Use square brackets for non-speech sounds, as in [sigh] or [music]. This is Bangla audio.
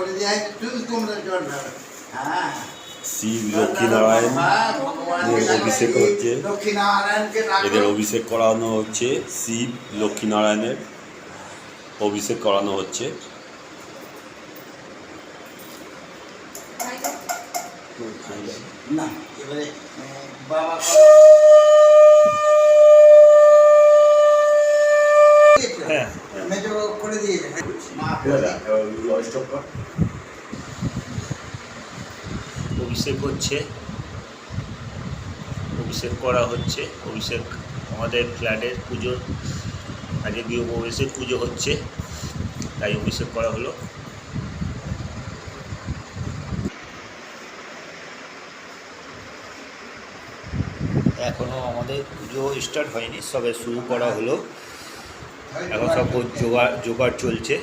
করে দিয়ে তুই তোমরা জল ঢালো হ্যাঁ। শিব লক্ষ্মীনারায়ণ এদের অভিষেক হচ্ছে। এদের অভিষেক করানো হচ্ছে শিব লক্ষ্মীনারায়ণের অভিষেক করানো হচ্ছে। না এবারে বাবা [laughs] হ্যাঁ, মেজো করে দিয়েছে মা করে দিয়েছে। অভিষেক হচ্ছে, অভিষেক করা হচ্ছে, অভিষেক আমাদের ফ্ল্যাটের পুজো আজকে গৃহ অভিষেক পুজো হচ্ছে, তাই অভিষেক করা হলো। এখনও আমাদের পুজো স্টার্ট হয়নি, সবে শুরু করা হলো। এখন সব জোগাড় জোগাড় চলছে।